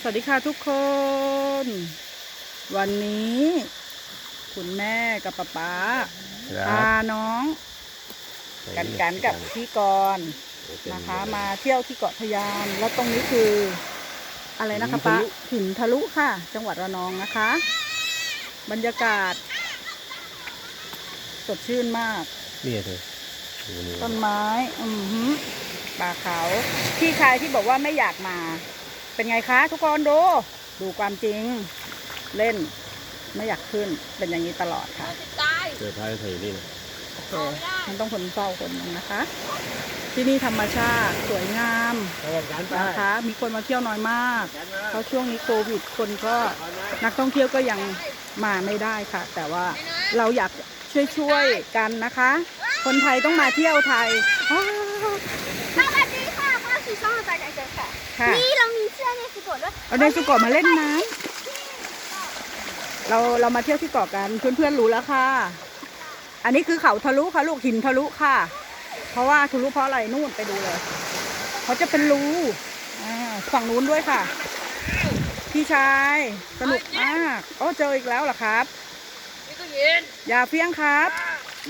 สวัสดีค่ะทุกคน วันนี้ คุณแม่กับป๊าป๊าพาน้อง กันกันกับพี่กรณ์นะคะ มาเที่ยวที่เกาะพะยามแล้วตรงนี้คือ อะไรนะคะป๊าหินทะลุค่ะ จังหวัดระนองนะคะ บรรยากาศ สดชื่นมากนี่เธอดูนี่ต้นไม้ อือหือป่าเขา พี่ชายที่บอกว่าไม่อยากมา เป็นไงคะ ทุกคนดู ดูความจริง เล่น ไม่อยากขึ้น เป็นอย่างนี้ตลอดค่ะตายเจอพายไทยนี่นะโอเคมันต้องคนเฝ้าคนหนึงนะคะ ที่นี่ธรรมชาติสวยงามนะคะ มีคนมาเที่ยวน้อยมาก เพราะช่วงนี้โควิดคนก็นักท่องเที่ยวก็ยังมาไม่ได้ค่ะ แต่ว่าเราอยากช่วยๆกันนะคะ คนไทยต้องมาเที่ยวไทยอ้าว สวัสดีค่ะมาสีส้มตาใจ เจอค่ะค่ะนี่เรามีเสื้อในสกุลด้วยเอาเดนสุโกะมาเล่นน้ำเราเรามาเที่ยวที่เกาะกันเพื่อนๆรู้แล้วค่ะ อันนี้คือเขาทะลุค่ะลูกหินทะลุค่ะ เพราะว่าทะลุเพราะอะไรนู่นไปดูเลยเขาจะเป็นรูอ่าฝั่งนู้นด้วยค่ะ พี่ชายสนุกมากโอ้เจออีกแล้วเหรอครับนี่ก็เย็นอย่าเฟี้ยงครับ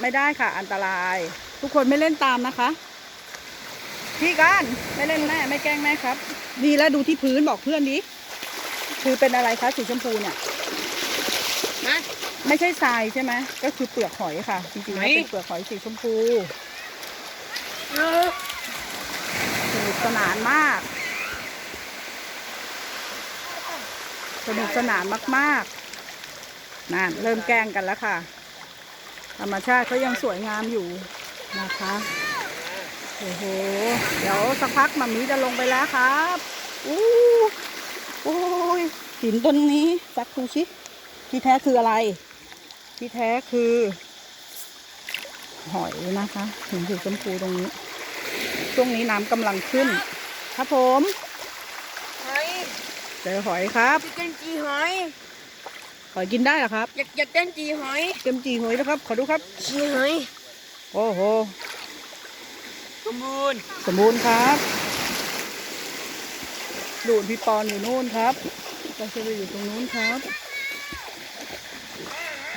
ไม่ได้ค่ะอันตราย ทุกคนไม่เล่นตามนะคะ พี่กันไม่เล่นแม่ไม่แกล้งแม่ครับ ดีแล้วดูที่พื้นบอกเพื่อนดิคือเป็นอะไรคะสีชมพูเนี่ยนะไม่ใช่ทรายใช่ไหมก็คือเปลือกหอยค่ะจริงๆแล้วไหนเป็นเปลือกหอยสีชมพูสนุกสนานมาก สนุกสนานมากๆนั่นเริ่มแกล้งกันแล้วค่ะ ธรรมชาติเขายังสวยงามอยู่นะคะ โอ้โห เดี๋ยวสักพักมามีจะลงไปแล้วครับอู้โอ้ยหินต้นนี้สักดูสิที่แท้คืออะไร ที่แท้คือ หอยนะคะหินสีชมพูตรงนี้ ช่วงนี้น้ำกำลังขึ้น ครับผมหอยเจอหอยครับอยากเต้นจีหอยหอยกินได้เหรอครับ อยากอยากเต้นจีหอยเต็มจีหอยนะครับ ขอดูครับจีหอยโอ้โห สมบูรณ์สมบูรณ์ครับดูดพี่ปอนอยู่นู่นครับเราจะไปอยู่ตรงนู้นครับ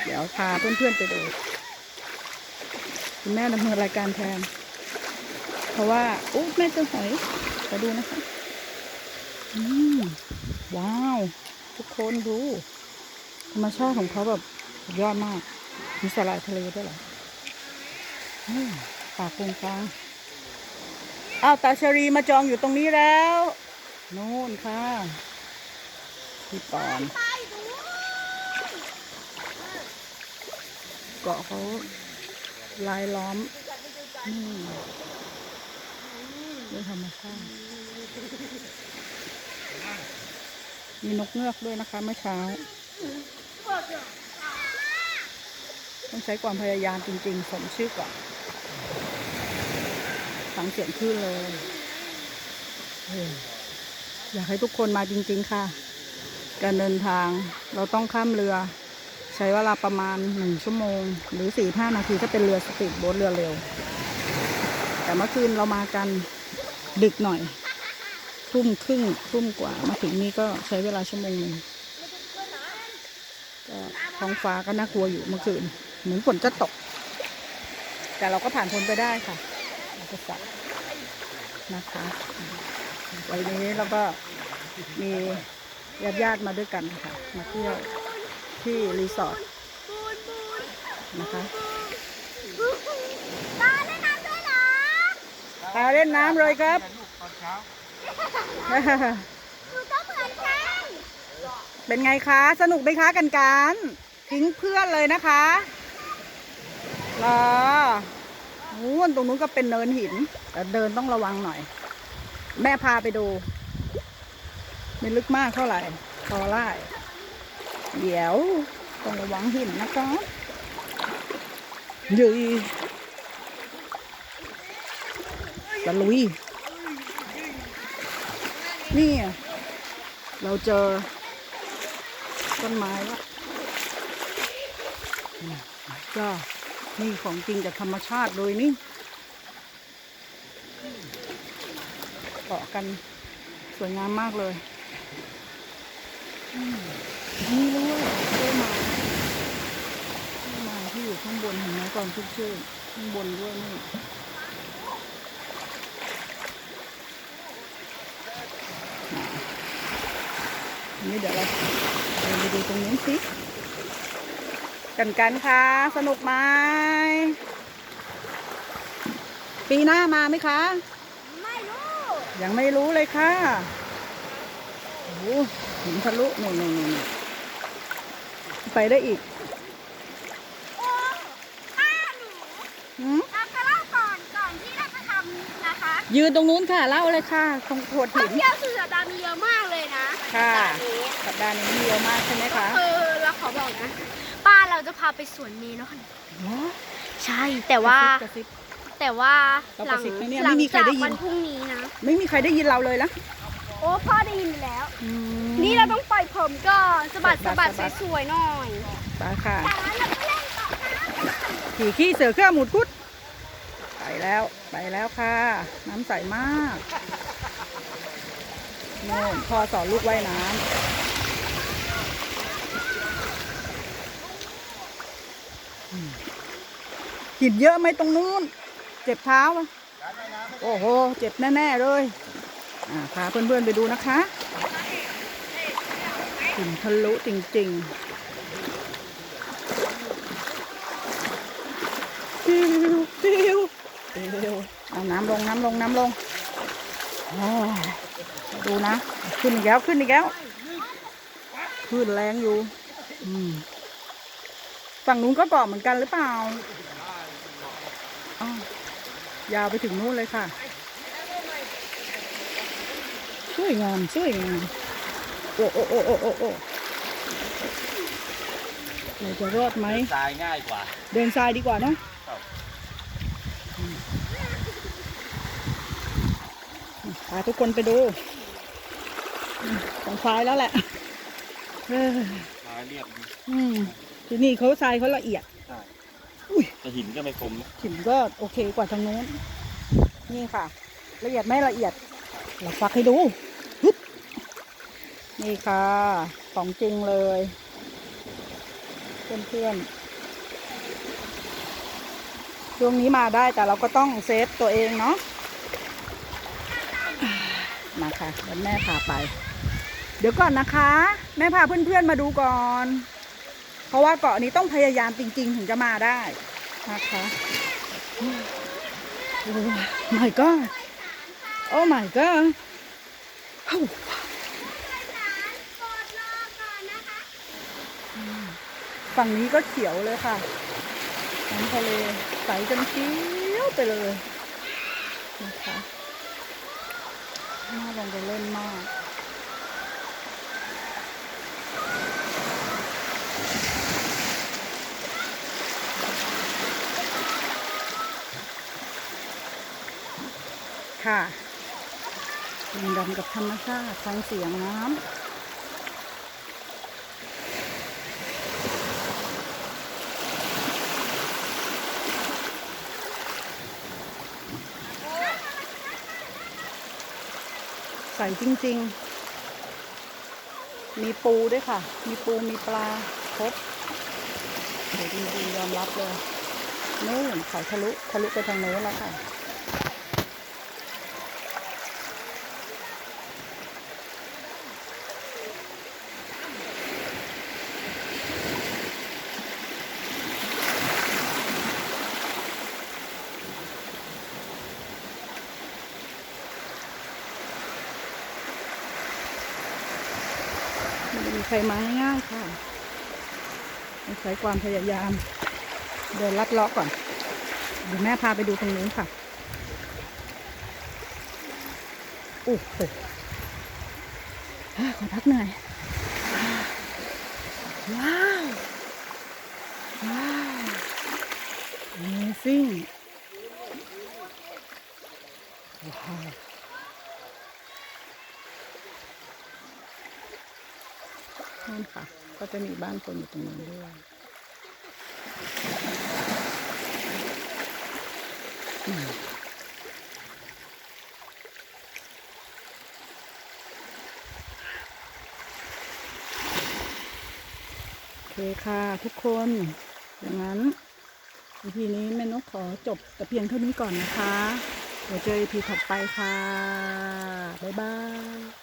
เดี๋ยวพาเพื่อนๆไปดูคุณแม่ดำเนินรายการแทน เพราะว่าอุ๊ยแม่เจอหอยไปดูนะคะอืมว้าว ทุกคนดู ธรรมชาติของเขาแบบยอดมาก มีสลายทะเลด้วยเหรอปาโกงกลาง อ้าวตาชรีมาจองอยู่ตรงนี้แล้วนู่นค่ะพี่ปอนเกาะเขาลายล้อมนี่ด้วยธรรมชาติมีนกเงือกด้วยนะคะเมื่อเช้า ต้องใช้ความพยายามจริงๆ สมชื่อก่อน ฟังเสียงคลื่นเลยอออยากให้ทุกคนมาจริง ๆ ค่ะ การเดินทางเราต้องข้ามเรือ ใช้เวลาประมาณหนึ่งชั่วโมง หรือสี่ห้านาทีถ้าเป็นเรือสปีดโบ๊ทเรือเร็ว แต่เมื่อคืนเรามากันดึกหน่อย ทุ่มครึ่งทุ่มกว่ามาถึงนี่ก็ใช้เวลาชั่วโมงหนึ่งก็ท้องฟ้าก็น่ากลัวอยู่เมื่อคืนเหมือนฝนจะตก แต่เราก็ผ่านพ้นไปได้ค่ะ อุปสรรคนะคะ วันนี้เราก็มีญาติญาติๆมาด้วยกันค่ะมาเที่ยวที่รีสอร์ทนะคะตาเล่นน้ำด้วยเหรอพาเล่นน้ำเลยครับหนูก็เหมือนกันเป็นไงคะ สนุกไหมคะกันกันทิ้งเพื่อนเลยนะคะรอ นู้นตรงนู้นก็เป็นเนินหิน แต่เดินต้องระวังหน่อย แม่พาไปดู ไม่ลึกมากเท่าไหร่พอไล่เดี๋ยวต้องระวังหินนะคะยุยตะลุย นี่ เราเจอ ต้นไม้ล้วอืมก็ นี่ของจริงจากธรรมชาติเลยนี่เกาะกันสวยงามมากเลยนี่ด้วยด้วยไม้ด้วยไม้ที่อยู่ข้างบนเห็นไหมกองทุกชื่อข้างบนด้วยนี่นนี้เดี๋ยวเราไปดูตรงนู้สิ กันกันค่ะ สนุกไหมปีหน้ามาไหมคะ ไม่รู้ ยังไม่รู้เลยค่ะโอ้โหหินทะลุนี่นี่นี่นี่ไปได้อีกโอ้ป้าหนูหืมเราจะเล่าก่อนก่อนที่เราจะทำนะคะยืนตรงนู้นค่ะเล่าเลยค่ะตรงโขดท่อหิงนเที่ยวสุดสัปดาห์มีเยอะมากเลยนะค่ะสัปดาห์นี้สัปดาห์นี้มีเยอะมากใช่ไหมคะคือเรา ขอบอกนะ ป้าเราจะพาไปสวนเมนค่ะเหรอใช่แต่ว่า กระซิบ แต่ว่าเราหลักระซิบไหมเนี่ยหลัไม่มีใครจากได้ยิน วันพรุ่งนี้นะ ไม่มีใครได้ยินเราเลยละโอ้พ่อได้ยินไปแล้วอืมนี่เราต้องปล่อยผมก่อนสะบัดสะสะบับัดดสะบัดสวยๆหน่อยไปค่ะจากนั้นเราก็เล่นต่อนะขี่ขี้เสือเครื่องหมุดคุด ไปแล้วไปแล้วค่ะ น้ำใสมากโน่นพ่อสอนลูกว่ายน้ำอืม หินเยอะไหมตรงนู้น เจ็บเท้าโอ้โห เจ็บแน่ ๆ เลยอ่าพาเพื่อนๆไปดูนะคะหินทะลุจริงๆฟิวฟิวฟิวเอาน้ำลงน้ำลงน้ำลงดูนะ ขึ้นอีกแล้วขึ้นอีกแล้วขึ้นแรงอยู่ฝั่งนู้นก็เกาะเหมือนกันหรือเปล่า ยาวไปถึงนู้นเลยค่ะ สวยงามสวยงามโอ้โอ้โอ้โอ้โอ้โอ้เราจะรอดไหมตายง่ายกว่า เดินทรายดีกว่าเนอะครับอืมพาทุกคนไปดูอืมของทรายแล้วแหละเออตายเรียบดีอืมที่นี่เขาทรายเขาละเอียดใช่อุ้ย แต่หินก็ไม่คมนะหินก็โอเคกว่าทางโน้น นี่ค่ะ ละเอียดไม่ละเอียดเราฟักให้ดูฮึบนี่ค่ะ ของจริงเลย เพื่อนๆช่วงนี้มาได้แต่เราก็ต้องเซฟตัวเองเนาะมาค่ะเดี๋ยวแม่พาไป เดี๋ยวก่อนนะคะ แม่พาเพื่อนๆมาดูก่อน เพราะว่าเกาะนี้ต้องพยายามจริง ๆ ถึงจะมาได้ นะคะโอ้ my god โอ้ my god โอ้กดรอก่อนนะคะฝั่งนี้ก็เขียวเลยค่ะน้ำทะเลใสจนเขียวไปเลยนะคะน่าลงไปเล่นมาก ค่ะดื่มด่ำกับธรรมชาติฟังเสียงน้ำใสจริง ๆ มีปูด้วยค่ะ มีปูมีปลาครบเดี๋ยวจริงๆยอมรับเลยนู่นเขาทะลุทะลุไปทางโน้นแล้วค่ะ ไม่ได้มีใครมาง่ายๆค่ะต้องใช้ความพยายาม เดินลัดเลาะก่อนเดี๋ยวแม่พาไปดูตรงนู้ค่ะโอ้โหขอพักหน่อย ว้าว ว้าว Amazing ว้าว นั่นค่ะ ก็จะมีบ้านคนอยู่ตรงนั้นด้วยอืมเคค่ะทุกคนอย่างนั้น EP นี้แม่นกขอจบแต่เพียงเท่านี้ก่อนนะคะ เดี๋ยวเจอ EP ถัดไปค่ะ บ๊ายบาย